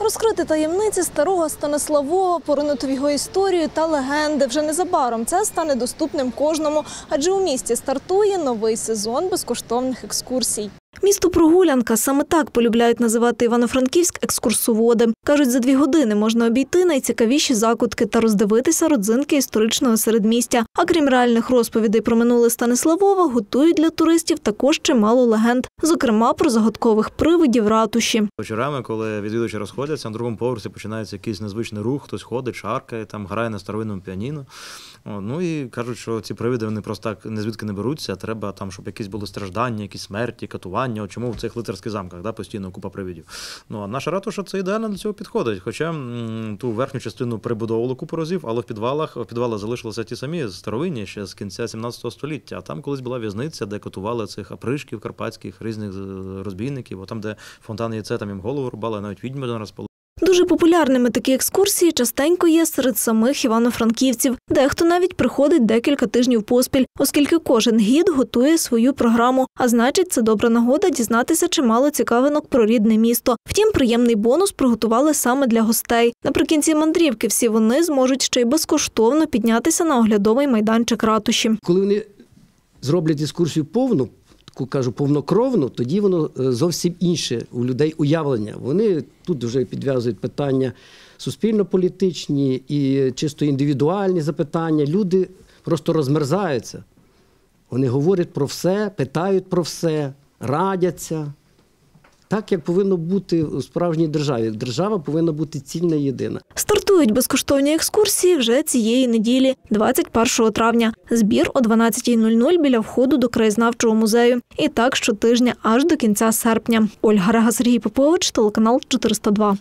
Розкрити таємниці старого Станиславова, поринути в його історію та легенди вже незабаром. Це стане доступним кожному, адже у місті стартує новий сезон безкоштовних екскурсій. Місто прогулянка саме так полюбляють називати Івано-Франківськ екскурсоводи. кажуть, за дві години можна обійти найцікавіші закутки та роздивитися родзинки історичного середмістя. А крім реальних розповідей про минуле Станиславова, готують для туристів також чимало легенд, зокрема про загадкових привидів ратуші. Вечорами, коли відвідувачі розходяться, на другому поверсі починається якийсь незвичний рух, хтось ходить, шаркає, там грає на старовинному піаніно. Ну і кажуть, що ці привиди вони просто так не звідки не беруться. Треба там, щоб якісь були страждання, якісь смерті, катування. От чому в цих лицарських замках да, постійно купа привідів. Ну а наша ратуша це ідеально для цього підходить. Хоча м, ту верхню частину прибудовували купу разів, але в підвалах в підвалах залишилися ті самі старовинні ще з кінця 17 століття. А там колись була в'язниця, де катували цих апришків карпатських, різних розбійників. О, там, де фонтан яйце, там їм голову рубали, навіть відьми один раз Дуже популярними такі екскурсії частенько є серед самих івано-франківців. Дехто навіть приходить декілька тижнів поспіль, оскільки кожен гід готує свою програму. А значить, це добра нагода дізнатися чимало цікавинок про рідне місто. Втім, приємний бонус приготували саме для гостей. Наприкінці мандрівки всі вони зможуть ще й безкоштовно піднятися на оглядовий майданчик ратуші. Коли вони зроблять екскурсію повну, кажу, повнокровну, тоді воно е, зовсім інше у людей уявлення. Вони тут вже підв'язують питання суспільно-політичні і чисто індивідуальні запитання. Люди просто розмерзаються. Вони говорять про все, питають про все, радяться. Так, як повинно бути у справжній державі. Держава повинна бути цільна єдина. Стартують безкоштовні екскурсії вже цієї неділі, 21 травня. Збір о 12.00 біля входу до краєзнавчого музею. І так щотижня аж до кінця серпня. Ольга Рега, Сергій Попович, телеканал 402.